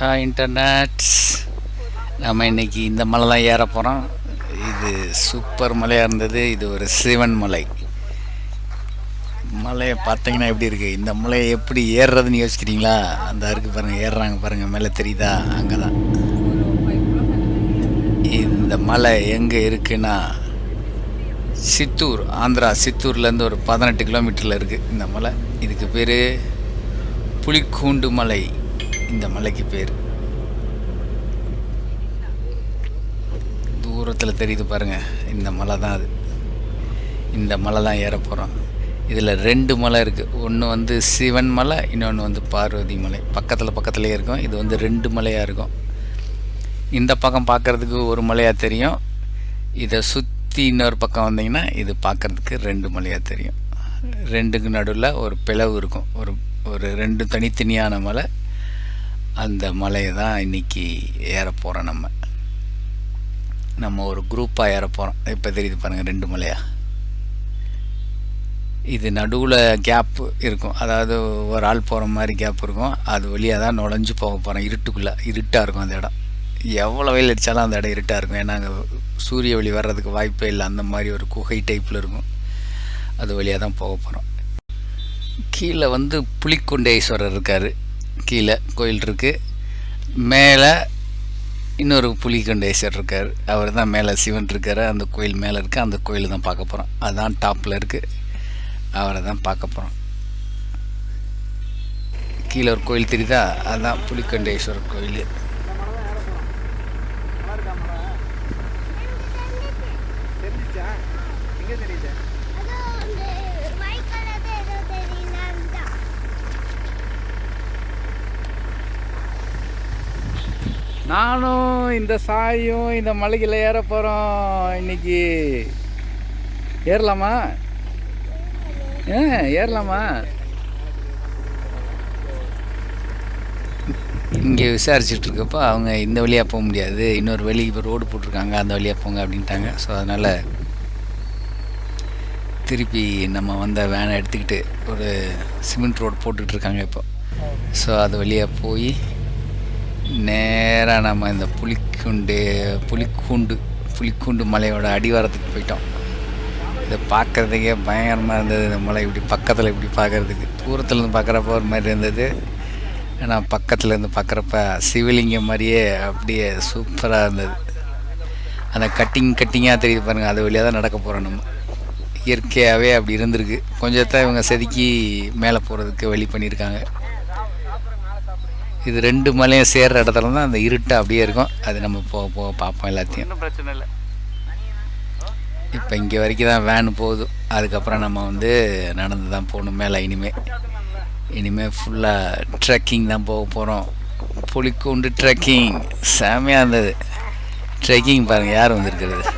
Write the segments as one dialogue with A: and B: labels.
A: Hi internet நம்ம இன்றைக்கி இந்த மலை தான் ஏற போகிறோம் இது சூப்பர் மலையாக இருந்தது. இது ஒரு சிவன் மலை. மலையை பார்த்தீங்கன்னா எப்படி இருக்குது இந்த மலையை எப்படி ஏறுறதுன்னு யோசிக்கிறீங்களா? அந்த இருக்கு பாருங்கள் ஏறுறாங்க பாருங்கள் மேலே தெரியுதா? அங்கே தான் இந்த மலை எங்கே இருக்குன்னா சித்தூர் ஆந்திரா சித்தூர்லேருந்து ஒரு பதினெட்டு கிலோமீட்டரில் இருக்குது இந்த மலை. இதுக்கு பேர் புலிக்கூண்டு மலை. இந்த மலைக்கு பேர். தூரத்தில் தெரியுது பாருங்கள் இந்த மலை தான் அது. இந்த மலை தான் ஏற போகிறோம் இதில் ரெண்டு மலை இருக்குது ஒன்று வந்து சிவன் மலை இன்னொன்று வந்து பார்வதி மலை. பக்கத்தில் பக்கத்துலேயே இருக்கும். இது வந்து ரெண்டு மலையாக இருக்கும். இந்த பக்கம் பார்க்குறதுக்கு ஒரு மலையாக தெரியும். இதை சுற்றி இன்னொரு பக்கம் வந்தீங்கன்னா இது பார்க்குறதுக்கு ரெண்டு மலையாக தெரியும். ரெண்டுக்கு நடுவில் ஒரு பிளவு இருக்கும். ஒரு ஒரு ரெண்டு தனித்தனியான மலை. அந்த மலையை தான் இன்றைக்கி ஏற போகிறோம் நம்ம. நம்ம ஒரு குரூப்பாக ஏற போகிறோம் இப்போ தெரியுது பாருங்கள் ரெண்டு மலையாக இது நடுவில் கேப்பு இருக்கும். அதாவது ஒரு ஆள் போகிற மாதிரி கேப் இருக்கும். அது வழியாக தான் நுழைஞ்சு போக போகிறோம் இருட்டுக்குள்ளே இருட்டாக இருக்கும் அந்த இடம். எவ்வளோ வெயில் அடித்தாலும் அந்த இடம் இருட்டாக இருக்கும். ஏன்னா அங்கே சூரிய ஒளி வர்றதுக்கு வாய்ப்பே இல்லை. அந்த மாதிரி ஒரு குகை டைப்பில் இருக்கும். அது வழியாக தான் போக போகிறோம் கீழே வந்து புலிக்குண்டேஸ்வரர் இருக்கார். கீழே கோயில் இருக்குது மேலே இன்னொரு புலிகண்டேஸ்வரர் இருக்கார். அவர் தான் மேலே சிவன் இருக்கார். அந்த கோயில் மேலே இருக்குது அந்த கோயில் தான் பார்க்க போகிறோம் அதுதான் டாப்பில் இருக்குது அவரை தான் பார்க்க போகிறோம் கீழே ஒரு கோயில் தெரியுதா? அதுதான் புலிகண்டேஸ்வரர் கோயில். நானும் இந்த சாயும் இந்த மலையில் ஏற போகிறோம் இன்னைக்கு. ஏறலாமா? ஏ ஏறலாமா? இங்கே விசாரிச்சுட்டு இருக்கப்போ அவங்க இந்த வழியாக போக முடியாது. இன்னொரு வழி இப்போ ரோடு போட்டிருக்காங்க அந்த வழியாக போங்க அப்படின்ட்டாங்க. ஸோ அதனால் திருப்பி நம்ம வந்த வேனை எடுத்துக்கிட்டு ஒரு சிமெண்ட் ரோடு போட்டுட்ருக்காங்க இப்போ. ஸோ அது வழியாக போய் நேராக நம்ம இந்த புலிக்குண்டு புலிக்கூண்டு புலிக்கூண்டு மலையோட அடிவாரத்துக்கு போயிட்டோம். இதை பார்க்குறதுக்கே பயங்கரமாக இருந்தது. இந்த மலை இப்படி பக்கத்தில் இப்படி பார்க்குறதுக்கு. தூரத்துலேருந்து பார்க்குறப்ப ஒரு மாதிரி இருந்தது. ஆனால் பக்கத்துலேருந்து பார்க்குறப்ப சிவலிங்கம் மாதிரியே அப்படியே சூப்பராக இருந்தது. அந்த கட்டிங் கட்டிங்காக தெரியுது பாருங்கள் அது வழியாக தான் நடக்க போகிறோம் நம்ம. இயற்கையாகவே அப்படி இருந்திருக்கு. கொஞ்சத்தான் இவங்க செதுக்கி மேலே போகிறதுக்கு வழி பண்ணியிருக்காங்க. இது ரெண்டு மலையும் சேர்ற இடத்துல தான் அந்த இருட்டு அப்படியே இருக்கும். அது நம்ம போக போக பார்ப்போம் எல்லாத்தையும்.
B: பிரச்சனை இல்லை.
A: இப்போ இங்கே வரைக்கும் தான் வேன் போகுது. அதுக்கப்புறம் நம்ம வந்து நடந்து தான் போகணும் மேலே இனிமேல் இனிமேல் ஃபுல்லாக ட்ரெக்கிங் தான் போக போகிறோம் புலிக்கூண்டு ட்ரெக்கிங் செமையாக இருந்தது. ட்ரெக்கிங் பாருங்கள் யார் வந்திருக்கிறது?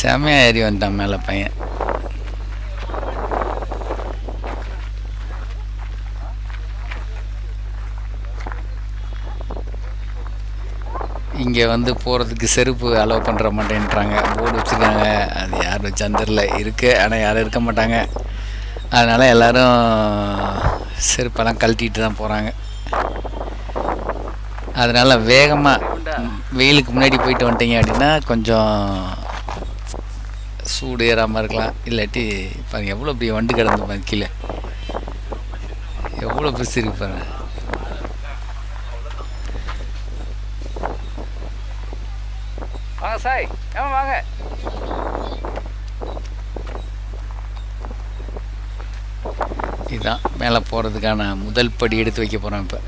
A: செமையாக ஏறி வந்துட்டான் மேலே பையன். இங்கே வந்து போகிறதுக்கு செருப்பு அலோவ் பண்ணுற மாட்டேன்றாங்க. போர்டு வச்சுருக்காங்க. அது யார் வச்சான்னு தெரில இருக்குது ஆனால் யாரும் இருக்க மாட்டாங்க. அதனால் எல்லோரும் செருப்பெல்லாம் கழட்டிட்டு தான் போகிறாங்க அதனால் வேகமாக வெயிலுக்கு முன்னாடி போயிட்டு வந்துட்டீங்க அப்படின்னா கொஞ்சம் சூடு ஏறாமல் இருக்கலாம். இல்லாட்டி பாருங்க எவ்வளோ பெரிய வண்டு கிடந்து பாருங்க கீழே. எவ்வளோ பெருசு இருக்கு பாருங்க.
B: வாங்க சாய். ஏமா வாங்க.
A: இதுதான் மேலே போகிறதுக்கான முதல் படி எடுத்து வைக்க போகிறோம் இப்போ.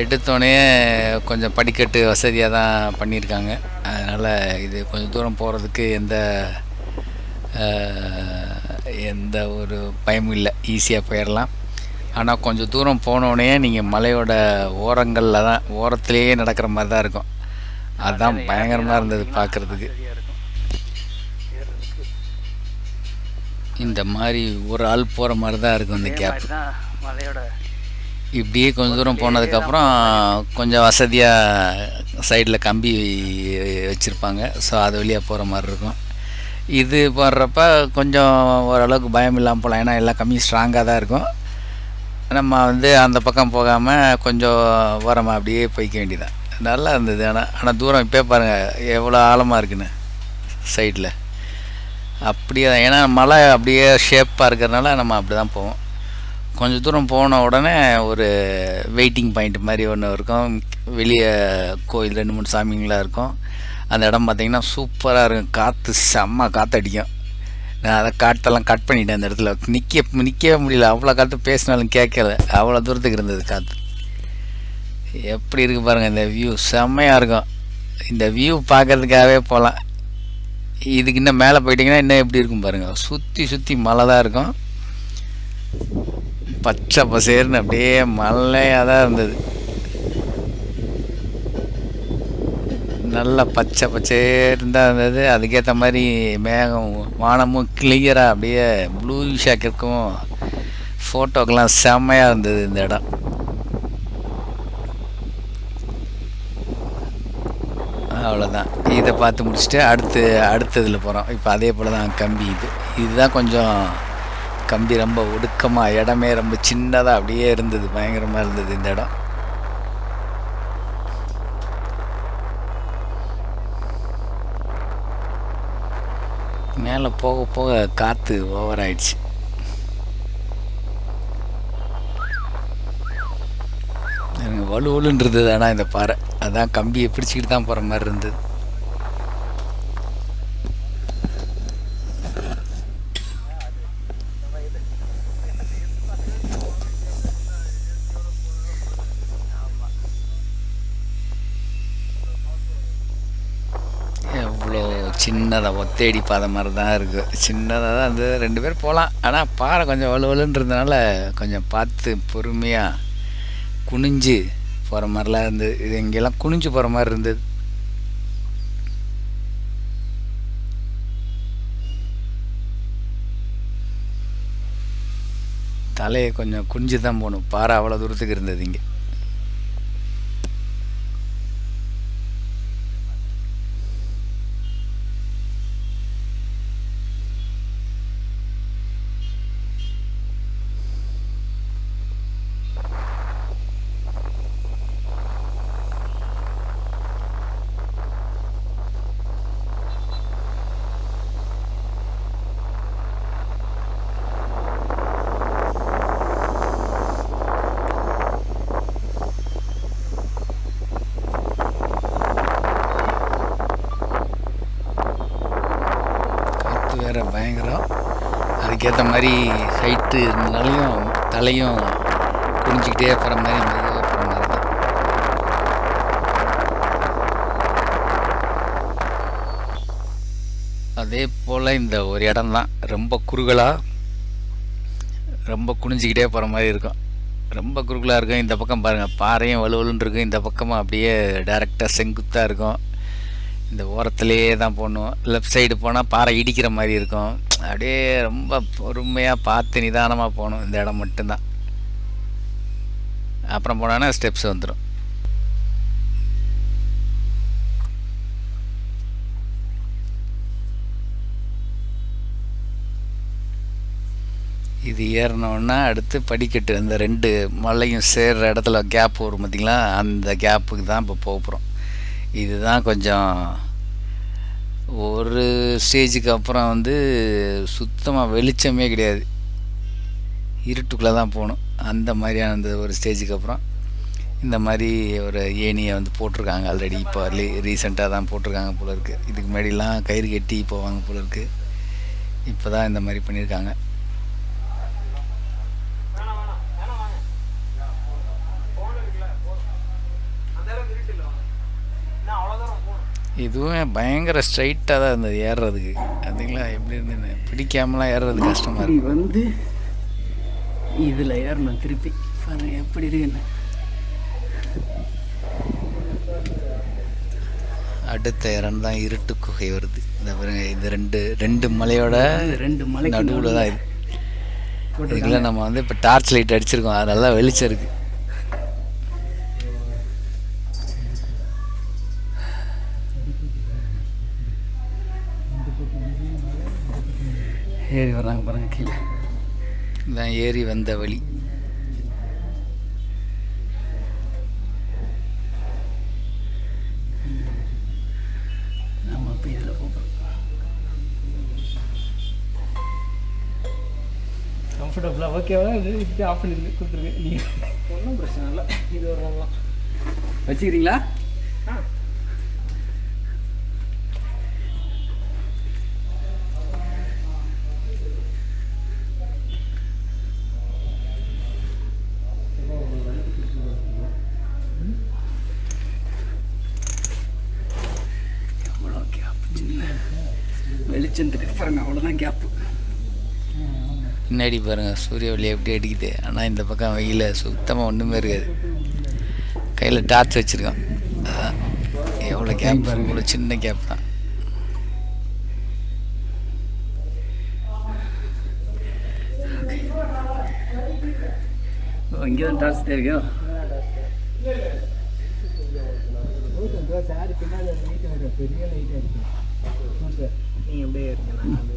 A: எடுத்தோடனே கொஞ்சம் படிக்கட்டு வசதியாக தான் பண்ணியிருக்காங்க. அதனால் இது கொஞ்சம் தூரம் போகிறதுக்கு எந்த எந்த ஒரு பயமும் இல்லை. ஈஸியாக போயிடலாம். ஆனால் கொஞ்சம் தூரம் போனோடனே நீங்கள் மலையோட ஓரங்களில் தான் ஓரத்துலேயே நடக்கிற மாதிரி தான் இருக்கும். அதுதான் பயங்கரமாக இருந்தது பார்க்குறதுக்கு இந்த மாதிரி ஒரு ஆள் போகிற மாதிரி தான் இருக்கும் இந்த கேப்
B: மலையோட
A: இப்படியே கொஞ்சம் தூரம் போனதுக்கப்புறம் கொஞ்சம் வசதியாக சைடில் கம்பி வச்சுருப்பாங்க. ஸோ அது வழியாக போகிற மாதிரி இருக்கும். இது போடுறப்ப கொஞ்சம் ஓரளவுக்கு பயம் இல்லாமல் போகலாம். ஏன்னா எல்லா கம்மியும் ஸ்ட்ராங்காக தான் இருக்கும். நம்ம வந்து அந்த பக்கம் போகாமல் கொஞ்சம் ஓரமாக அப்படியே போய்க்க வேண்டியதான் நல்லா இருந்தது. ஆனால் ஆனால் தூரம் இப்போ பாருங்கள் எவ்வளோ ஆழமாக இருக்குன்னு சைடில் அப்படியே தான். ஏன்னா மலை அப்படியே ஷேப்பாக இருக்கிறதுனால நம்ம அப்படி தான் போவோம். கொஞ்சம் தூரம் போன உடனே ஒரு வெயிட்டிங் பாயிண்ட் மாதிரி ஒன்று இருக்கும். வெளியே கோயில் ரெண்டு மூணு சாமிங்களாம் இருக்கும். அந்த இடம் பார்த்திங்கன்னா சூப்பராக இருக்கும். காற்று செம்ம காற்றடிக்கும் நான் அதை காற்றெல்லாம் கட் பண்ணிட்டேன் அந்த இடத்துல. நிற்க நிற்கவே முடியல. அவ்வளோ காற்று பேசினாலும் கேட்கல. அவ்வளோ தூரத்துக்கு இருந்தது காற்று எப்படி இருக்குது பாருங்கள் இந்த வியூ செம்மையாக இருக்கும். இந்த வியூ பார்க்கறதுக்காகவே போகலாம். இதுக்கு இன்னும் மேலே போயிட்டிங்கன்னா இன்னும் எப்படி இருக்கும் பாருங்கள் சுற்றி சுற்றி மலை தான் இருக்கும். பச்சை பசேர்னு அப்படியே மலையாக தான் இருந்தது. நல்லா பச்சை பச்சேர்னு தான் இருந்தது. அதுக்கேற்ற மாதிரி மேகம் வானமும் கிளியராக அப்படியே ப்ளூஷாக இருக்கும் ஃபோட்டோக்கெல்லாம் செம்மையாக இருந்தது இந்த இடம். அவ்வளோதான் இதை பார்த்து முடிச்சுட்டு அடுத்து அடுத்ததில் போகிறோம் இப்போ அதே போல் தான் கம்பி இது. இதுதான் கொஞ்சம் கம்பி ரொம்ப ஒடுக்கமாக இடமே ரொம்ப சின்னதாக அப்படியே இருந்தது. பயங்கரமாக இருந்தது இந்த இடம். மேலே போக போக காற்று ஓவர் ஆயிடுச்சு. எனக்கு வலு ஆனால் இந்த பாறை. அதான் கம்பியை பிடிச்சிக்கிட்டு தான் போகிற மாதிரி இருந்தது. சின்னதாக ஒத்தேடி பாதை மாதிரி தான் இருக்குது சின்னதாக தான் இருந்தது ரெண்டு பேர் போகலாம் ஆனால் பாறை கொஞ்சம் வலு இருந்தனால கொஞ்சம் பார்த்து பொறுமையாக குனிஞ்சு போகிற மாதிரிலாம் இருந்தது இது இங்கெல்லாம் குனிஞ்சு போகிற மாதிரி இருந்தது. தலையை கொஞ்சம் குனிஞ்சு தான் போகணும். பாறை அவ்வளோ தூரத்துக்கு இருந்தது இங்கே. ஏற்ற மாதிரி ஹைட்டு இருந்தனாலையும் தலையும் குனிஞ்சிக்கிட்டே போகிற மாதிரி மெதுவாக போகிற மாதிரி தான் அதே போல் இந்த ஒரு இடம் தான். ரொம்ப குறுகலாக ரொம்ப குனிஞ்சிக்கிட்டே போகிற மாதிரி இருக்கும். ரொம்ப குறுகலாக இருக்கும். இந்த பக்கம் பாருங்கள் பாறையும் வலுவலுன்னு இருக்கும். இந்த பக்கமும் அப்படியே டேரெக்டாக செங்குத்தாக இருக்கும். இந்த ஓரத்துலேயே தான் போடணும். லெஃப்ட் சைடு போனால் பாறை இடிக்கிற மாதிரி இருக்கும். அப்படியே ரொம்ப பொறுமையாக பார்த்து நிதானமாக போகணும். இந்த இடம் மட்டும்தான். அப்புறம் போனோன்னா ஸ்டெப்ஸ் வந்துடும் இது ஏறினோன்னா அடுத்து படிக்கட்டு. அந்த ரெண்டு மலையும் சேர்ற இடத்துல கேப் வரும் பார்த்திங்களா அந்த கேப்புக்கு தான் இப்போ போக போகிறோம் இதுதான் கொஞ்சம் ஒரு ஸ்டேஜுக்கு அப்புறம் வந்து சுத்தமாக வெளிச்சமே கிடையாது. இருட்டுக்குள்ளே தான் போகணும். அந்த மாதிரியான அந்த ஒரு ஸ்டேஜுக்கு அப்புறம் இந்த மாதிரி ஒரு ஏணியை வந்து போட்டிருக்காங்க. ஆல்ரெடி இப்போ ரீசெண்டாக தான் போட்டிருக்காங்க போல இருக்குது இதுக்கு முன்னாடிலாம் கயிறு கட்டி போவாங்க போல இருக்குது இப்போ தான் இந்த மாதிரி பண்ணியிருக்காங்க. இதுவும் பயங்கர ஸ்ட்ரைட்டாக தான் இருந்தது ஏறுறதுக்கு அதுங்களா எப்படி இருந்தது பிடிக்காமலாம் ஏறுறது கஷ்டமாக இருக்கும்
C: வந்து இதில் ஏறணும் திருப்பி. பாருங்க எப்படி இருக்குன்னு
A: அடுத்த இடம் தான் இருட்டு குகை வருது. இந்த பாருங்க இது ரெண்டு ரெண்டு மலையோட
C: ரெண்டு மலைக்கு
A: நடுவில் தான் இது. இதுக்குள்ள நம்ம வந்து இப்போ டார்ச் லைட் அடிச்சிருக்கோம். அது நல்லா வெளிச்சம் இருக்குது
C: ஏறி வர்றாங்க பாருங்க கீழே.
A: இதான் ஏறி வந்த வழி.
C: நம்ம இப்போ இதில் போகிறோம் கம்ஃபர்டபுளாக ஓகேவா இது இப்படி ஆஃப் பண்ணி கொடுத்துருங்க நீங்கள் ஒன்றும் பிரச்சனை இல்லை. இது ஒரு வச்சுக்கிறீங்களா? வெளிச்சத்துக்கு பாருங்க அவ்வளோதான் கேப்பு
A: பின்னாடி பாருங்கள் சூரிய ஒளி எப்படி அடிக்குது. ஆனால் இந்த பக்கம் வெயில் சுத்தமாக ஒன்றுமே இருக்காது. கையில் டார்ச் வச்சுருக்கோம் அதான் எவ்வளோ கேப் பாருங்க. இவ்வளோ சின்ன கேப் தான்.
C: இங்கே தான் டார்ச் தெரியும்
D: பெரிய லைட்டாக இருக்கு. நீங்கள் அப்படியே இருங்க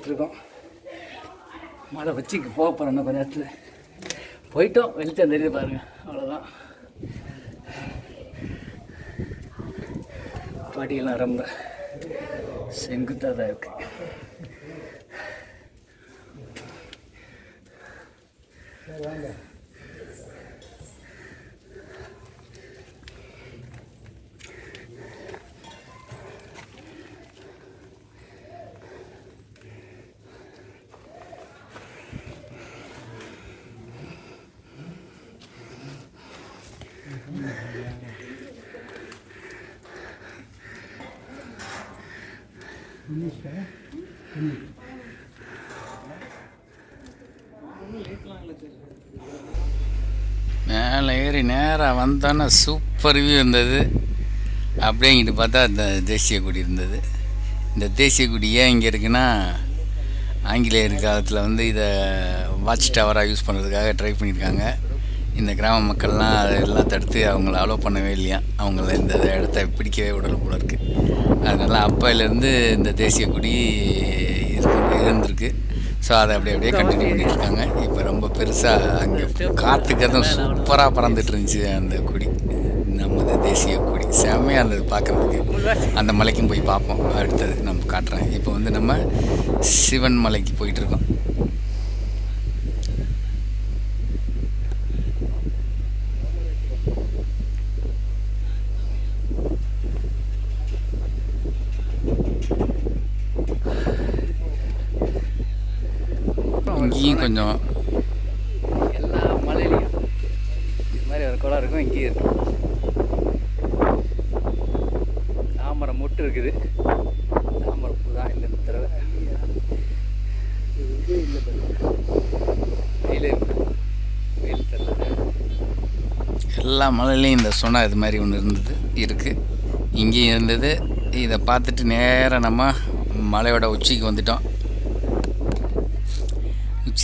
C: மேலே மழை வச்சு இங்கே போக போகிறோம் இன்னும் கொஞ்ச நேரத்தில். போயிட்டோம். வெளிச்சம் தெரியுது பாருங்கள் அவ்வளோதான் படியெல்லாம் ரொம்ப செங்குத்தாக தான் இருக்கு.
A: வாங்க ஏறி நேராக வந்தோன்னே சூப்பர் வியூ இருந்தது. அப்படியே இங்கிட்டு பார்த்தா இந்த தேசிய கொடி இருந்தது. இந்த தேசிய கொடி ஏன் இங்கே இருக்குன்னா ஆங்கிலேயர் காலத்தில் வந்து இதை வாட்ச் டவராக யூஸ் பண்ணுறதுக்காக ட்ரை பண்ணியிருக்காங்க. இந்த கிராம மக்கள்லாம் அதெல்லாம் தடுத்து அவங்கள அலோவ் பண்ணவே இல்லையா? அவங்கள இந்த இடத்த பிடிக்கவே விடல போல இருக்குது அதனால் அப்போலேருந்து இந்த தேசிய கொடி இருக்கு இருந்திருக்கு. ஸோ அதை அப்படியே அப்படியே கண்டினியூ பண்ணிட்டு இருக்காங்க இப்போ ரொம்ப பெருசாக அங்கே காற்றுக்கு அதுவும் சூப்பராக பறந்துட்டு இருந்துச்சு அந்த கொடி. நமது தேசிய கொடி. செம்மையாக இருந்தது பார்க்குறதுக்கு. அந்த மலைக்கும் போய் பார்ப்போம். அடுத்தது நம்ம காட்டுறேன். இப்போ வந்து நம்ம சிவன் மலைக்கு போயிட்டு இருக்கோம் இங்கேயும் கொஞ்சம்.
C: எல்லா மலையிலையும். இது மாதிரி ஒரு குளம் இருக்கும் இங்கேயும் இருக்கும். தாமரம் முட்டு இருக்குது. தாமரம் பூ தான் இல்லை இந்த தடவை. வெயில் வெயில் தெரியல
A: எல்லா மலையிலையும் இந்த சொன்ன இது மாதிரி ஒன்று இருந்தது இருக்குது இங்கேயும் இருந்தது. இதை பார்த்துட்டு நேராக நம்ம மலையோட உச்சிக்கு வந்துட்டோம்.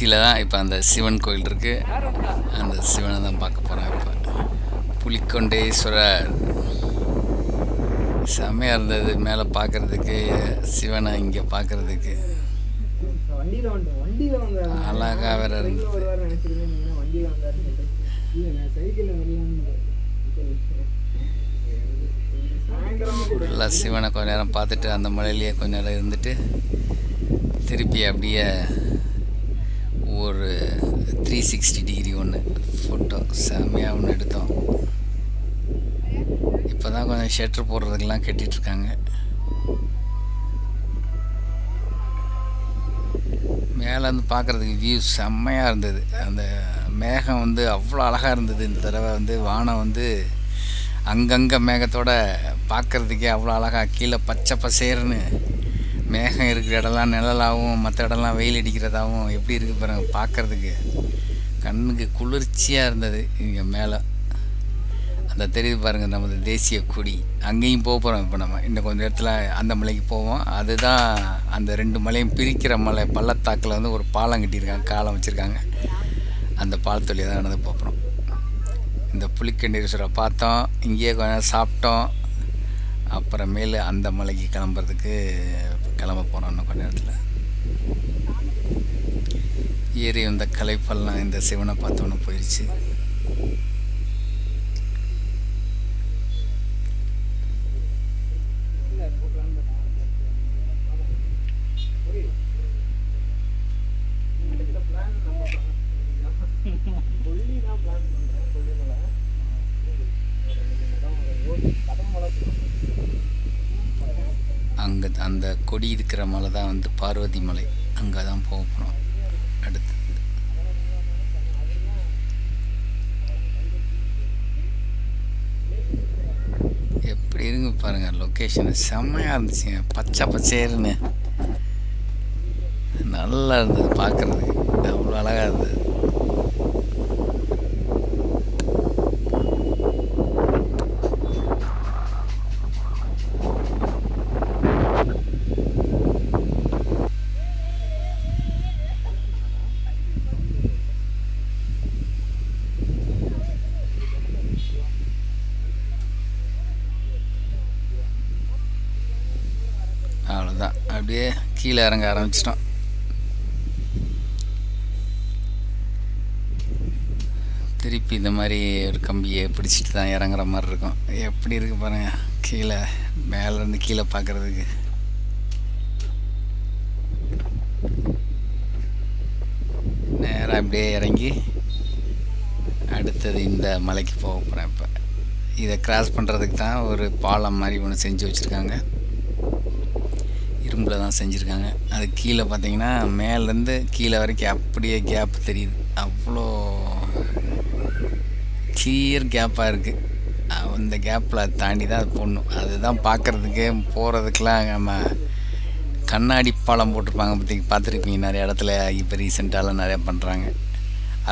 A: கடைசியில் தான் இப்போ அந்த சிவன் கோயில் இருக்குது அந்த சிவனை தான் பார்க்க போகிறோம் இப்போ. புலிக்கொண்டேஸ்வரர் செம்மையாக இருந்தது. மேலே பார்க்குறதுக்கு சிவனை இங்கே பார்க்குறதுக்கு
D: அழகாக
A: அழகா வேற இருந்தது. ஃபுல்லாக சிவனை கொஞ்ச நேரம் பார்த்துட்டு அந்த மலையிலேயே கொஞ்ச நேரம் இருந்துட்டு திருப்பி அப்படியே ஒரு த்ரீ சிக்ஸ்டி டிகிரி ஒன்று ஃபோட்டோ செம்மையாக ஒன்று எடுத்தோம். இப்போ தான் கொஞ்சம் ஷெட்ரு போடுறதுக்கெலாம் கட்டிகிட்ருக்காங்க மேலேருந்து பார்க்குறதுக்கு வியூ செம்மையாக இருந்தது. அந்த மேகம் வந்து அவ்வளோ அழகாக இருந்தது. இந்த தடவை வந்து வானம் வந்து அங்கங்கே மேகத்தோட பார்க்குறதுக்கே அவ்வளோ அழகாக கீழே பச்சை பசேர்னு இருக்கிற இடம்லாம் நிழலாகவும் மற்ற இடம்லாம் வெயில் அடிக்கிறதாகவும் எப்படி இருக்குது பாருங்க பார்க்குறதுக்கு. கண்ணுக்கு குளிர்ச்சியாக இருந்தது இங்கே மேலே. அந்த தெரியுது பாருங்கள் நமது தேசிய கொடி. அங்கேயும் போக போகிறோம் இப்போ நம்ம. இன்னும் கொஞ்சம் இடத்துல அந்த மலைக்கு போவோம். அதுதான் அந்த ரெண்டு மலையும் பிரிக்கிற மலை. பள்ளத்தாக்கில் வந்து ஒரு பாலம் கட்டியிருக்காங்க காலம் வச்சுருக்காங்க. அந்த பாலத்தொழியை தான் நடந்து போகிறோம் இந்த புலிக்கண்டீஸ்வரை பார்த்தோம் இங்கேயே கொஞ்ச நேரம் சாப்பிட்டோம். அப்புறமேலு அந்த மலைக்கு கிளம்புறதுக்கு கிளம்ப போகிறோம் இன்னும் கொஞ்ச நேரத்தில். ஏறி வந்த கலைப்பெல்லாம் இந்த சிவனை பார்த்தோன்னு போயிடுச்சு அந்த கொடி இருக்கிற மலை தான் வந்து பார்வதி மலை. அங்கே தான் போக போகிறோம் அடுத்து எப்படி இருங்க பாருங்கள் லொக்கேஷன் செம்மையாக இருந்துச்சுங்க. பச்சை பச்சேருன்னு நல்லா இருந்தது பார்க்குறதுக்கு. அவ்வளோ அழகாக இருந்தது. கீழே இறங்க ஆரம்பிச்சிட்டோம் திருப்பி இந்த மாதிரி ஒரு கம்பியை பிடிச்சிட்டு தான் இறங்குற மாதிரி இருக்கும். எப்படி இருக்கு பாருங்க கீழே மேலேருந்து கீழே பார்க்குறதுக்கு. நேராக அப்படியே இறங்கி அடுத்தது இந்த மலைக்கு போக போகிறேன் இப்போ. இதை கிராஸ் பண்ணுறதுக்கு தான் ஒரு பாலம் மாதிரி ஒன்று செஞ்சு வச்சுருக்காங்க. இரும்பில் தான் செஞ்சுருக்காங்க. அது கீழே பார்த்தீங்கன்னா மேலேருந்து கீழே வரைக்கும் அப்படியே கேப் தெரியுது. அவ்வளோ கிளியர் கேப்பாக இருக்குது அந்த கேப்பில் தாண்டி தான் அது போடணும். அதுதான் பார்க்குறதுக்கு போகிறதுக்கெலாம் நம்ம கண்ணாடி பாலம் போட்டிருப்பாங்க பற்றி பார்த்துருப்பீங்க. நிறைய இடத்துல இப்போ ரீசெண்டாலாம் நிறையா பண்ணுறாங்க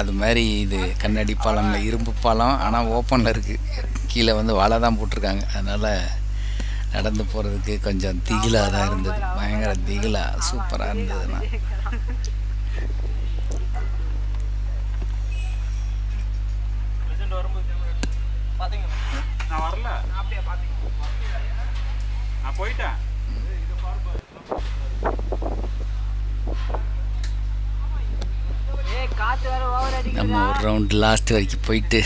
A: அது மாதிரி இது கண்ணாடி பாலம் இரும்பு பாலம் ஆனால் ஓப்பனில் இருக்குது கீழே வந்து வலை தான் போட்டிருக்காங்க. அதனால் நடந்து போகிறதுக்கு கொஞ்சம் திகிலாக தான் இருந்தது. பயங்கர திகிலாக சூப்பராக இருந்ததுண்ணா.
E: நான் போயிட்டேன்
A: நம்ம ஒரு ரவுண்ட் லாஸ்ட் வரைக்கும் போயிட்டு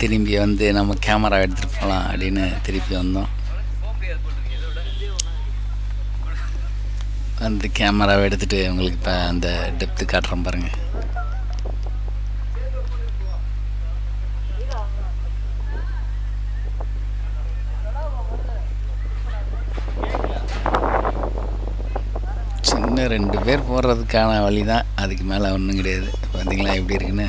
A: திரும்பி வந்து நம்ம கேமரா எடுத்துகிட்டு போகலாம் அப்படின்னு திருப்பி வந்தோம். அந்த கேமராவை எடுத்துகிட்டு உங்களுக்கு இப்போ அந்த டெப்த்து காட்டுறேன் பாருங்கள் சின்ன ரெண்டு பேர் போடுறதுக்கான வழி தான் அதுக்கு மேலே ஒன்றும் கிடையாது. பார்த்தீங்களா எப்படி இருக்குன்னு?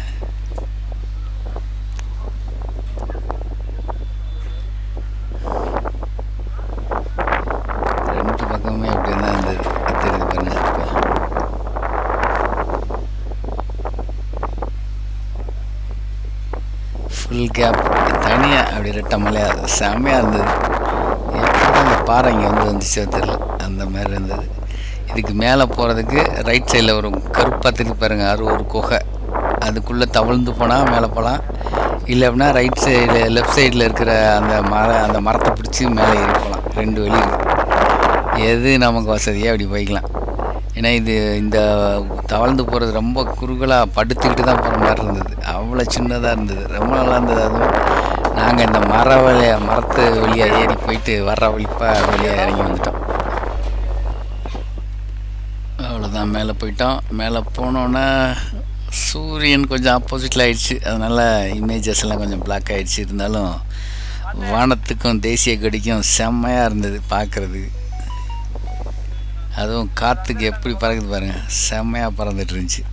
A: கேப் தனியாக அப்படி ரெட்டை மலையாக செம்மையாக இருந்தது. எப்படி அந்த பாறை இங்கே வந்து வந்துச்சோ தெரியல அந்த மாதிரி இருந்தது. இதுக்கு மேலே போகிறதுக்கு ரைட் சைடில் ஒரு கருப்பாக திருப்பி பாருங்க அது ஒரு குகை. அதுக்குள்ளே தவழ்ந்து போனால் மேலே போகலாம் இல்லை அப்படின்னா ரைட் சைடில் லெஃப்ட் சைடில் இருக்கிற அந்த மர அந்த மரத்தை பிடிச்சி மேலே ஏறி போகலாம் ரெண்டு வழி. எது நமக்கு வசதியாக அப்படி போய்க்கலாம். ஏன்னா இது இந்த தவழ்ந்து போகிறது ரொம்ப குறுகலாக படுத்துக்கிட்டு தான் போகிற மாதிரி இருந்தது. அவ்வளோ சின்னதாக இருந்தது. ரொம்ப நல்லா இருந்தது அதுவும். நாங்கள் இந்த மர வழிய மரத்து வழியாக ஏறி போயிட்டு வர்ற வழிப்பாக வழியாக இறங்கி வந்துட்டோம். அவ்வளோதான். மேலே போயிட்டோம். மேலே போனோன்னா சூரியன் கொஞ்சம் ஆப்போசிட்டில் ஆயிடுச்சு. அதனால் இமேஜஸ் எல்லாம் கொஞ்சம் பிளாக் ஆகிடுச்சு இருந்தாலும் வானத்துக்கும் தேசிய கொடிக்கும் செம்மையாக இருந்தது பார்க்குறதுக்கு அதுவும் காற்றுக்கு எப்படி பறக்குது பாருங்கள் செம்மையாக பறந்துட்டு இருந்துச்சு.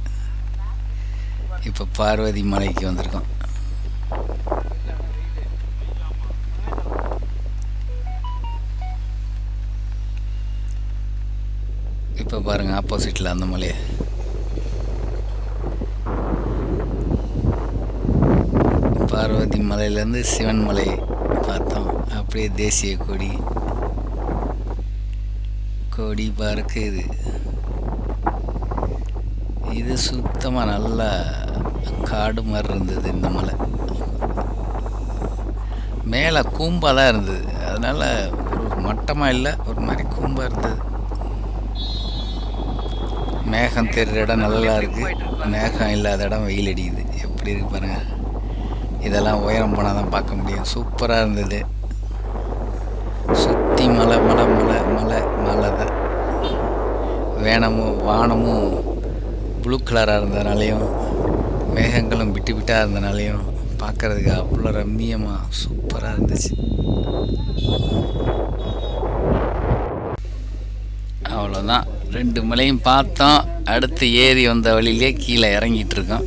A: இப்போ பார்வதி மலைக்கு வந்திருக்கோம். இப்போ பாருங்கள் ஆப்போசிட்டில் அந்த மலையை. பார்வதி மலையிலேருந்து சிவன் மலை பார்த்தோம். அப்படியே தேசிய கொடி. கொடி பார்க்கு இது இது சுத்தமாக நல்லா காடு மாதிரி இருந்தது இந்த மலை. மேலே கூம்பாக தான் இருந்தது. அதனால் ஒரு மட்டமாக இல்லை ஒரு மாதிரி கூம்பாக இருந்தது. மேகம் தெரிகிற இடம் நல்லா இருக்குது மேகம் இல்லாத இடம் வெயில் அடிக்குது. எப்படி இருக்கு பாருங்கள் இதெல்லாம் உயரம் போனால் தான் பார்க்க முடியும். சூப்பராக இருந்தது. சுற்றி மலை மலை மலை மலை மலை தான். வேனமும் வானமும் ப்ளூ கலராக இருந்ததுனாலையும் மேகங்களும் விட்டு விட்டாக இருந்தனாலையும் பார்க்குறதுக்கு அவ்வளோ ரம்மியமாக சூப்பராக இருந்துச்சு. அவ்வளோதான். ரெண்டு மலையும் பார்த்தோம். அடுத்து ஏறி வந்த வழியிலே கீழே இறங்கிட்டு இருக்கோம்.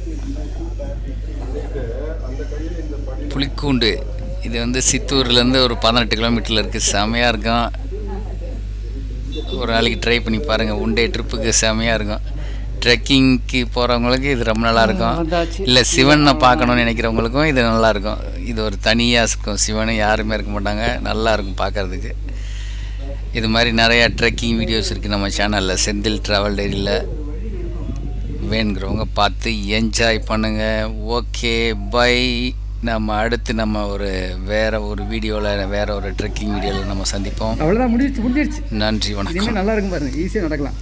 A: புளிக்கூண்டு இது வந்து சித்தூர்லேருந்து ஒரு பதினெட்டு கிலோமீட்டரில் இருக்குது செமையாக இருக்கும். ஒரு நாளைக்கு ட்ரை பண்ணி பாருங்கள் ஒன் டே ட்ரிப்புக்கு செமையாக இருக்கும். ட்ரெக்கிங்க்கு போகிறவங்களுக்கு இது ரொம்ப நல்லா இருக்கும்
C: வந்தாச்சு.
A: இல்லை சிவனை பார்க்கணும்னு நினைக்கிறவங்களுக்கும் இது நல்லா இருக்கும் இது ஒரு தனியாக இருக்கும். சிவனை யாருமே இருக்க மாட்டாங்க. நல்லா இருக்கும் பார்க்கறதுக்கு. இது மாதிரி நிறையா ட்ரெக்கிங் வீடியோஸ் இருக்குது நம்ம சேனலில் செந்தில் ட்ராவல் டைரியில் வேணுங்கிறவங்க பார்த்து என்ஜாய் பண்ணுங்கள் ஓகே பை நம்ம அடுத்து நம்ம ஒரு வேறு ஒரு வீடியோவில் வேறு ஒரு ட்ரெக்கிங் வீடியோவில் நம்ம சந்திப்போம்.
C: அவ்வளோதான் முடிஞ்சிருச்சு முடிஞ்சிருச்சு.
A: நன்றி வணக்கம்.
C: நல்லா இருக்கும் பாருங்க. ஈஸியாக நடக்கலாம்.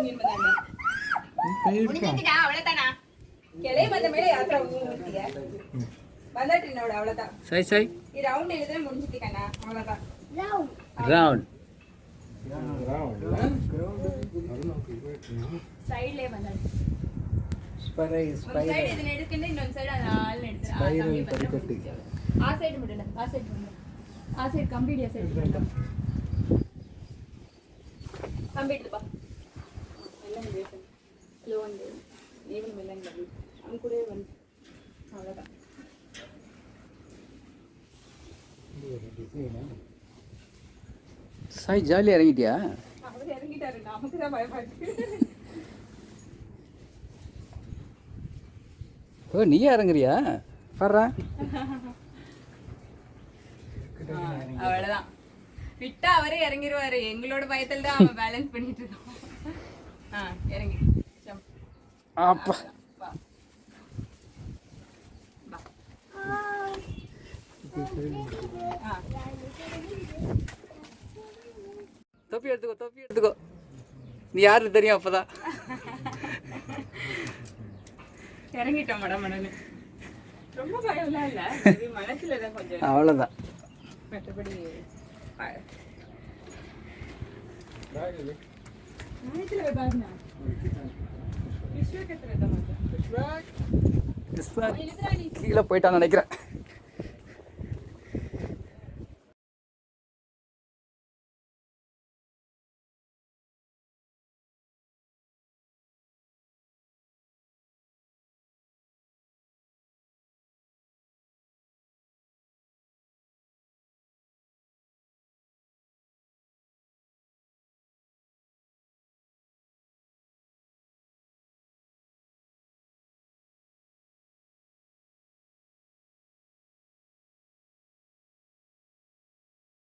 E: ಈ ಸೈಡ್ ಕುಂಗಿನ ಬಂದಂಗ ಮುಣಿತಿದ್ಯಾ ಅವಳತಾನ ಕೆಳೆ ಬಂದ ಮೇಲೆ ಯಾವ ತರ ಮುಗಿತೀಯ ಬಂದಟ್ರಿ ನೋಡು ಅವಳತ
C: சாய் சாய்
E: ಈ ರೌಂಡ್ ಹೇಳಿದ್ರೆ ಮುಣಿತಿ ಕಣ ಅವಳತ
C: ரவுண்ட்
E: ಸೈಡ್ಲೇ ಬಂದಟ್ರಿ
D: ಸ್ಪರೈ
E: ಒಂದ್ ಸೈಡ್ ಇದನ್ನ ಹಿಡ್ಕೊಂಡು ಇನ್ನೊಂದ್ ಸೈಡ್ ಅಲ್ಲಿ ಹಿಡ್ತಾರೆ ಆ ಸೈಡ್ ಬಿಡಲ್ಲ ಆ ಸೈಡ್ ಬಿಡಲ್ಲ ಆ ಸೈಡ್ ಕಂಬಿ ಹಿಡಿಯೋ ಸೈಡ್ ಬಿಡಲ್ಲ ಕಂಬಿ ಹಿಡಿದು ಬಾ பேசணும் ஸ்லோ வந்து நீங்களும் மெல்லங்க வரணும் அவங்க கூட வந்து அவ்வளோதான்
C: சாய் ஜாலியாக இறங்கிட்டியா?
E: அவர் இறங்கிட்டாரு. நமக்கு தான் பயப்பாட்டு
C: ஓ நீயே இறங்குறியா? வர்றா.
E: அவ்வளவுதான். விட்டா அவரே இறங்கிருவாரு. எங்களோட பயத்துல தான் அவன் பேலன்ஸ் பண்ணிட்டு இருக்கான்.
C: அப்பா. தொப்பி எடுத்துக்கோ தொப்பி எடுத்துக்கோ. நீ யாருக்கு தெரியும் அப்பதான்?
E: இறங்கிட்டோம் மடம் ரொம்ப பயம்லாம் இல்ல. மனசுல தான் கொஞ்சம்
C: அவ்வளோதான்
E: மற்றபடி
C: கீழே போயிட்டான்னு நினைக்கிறேன்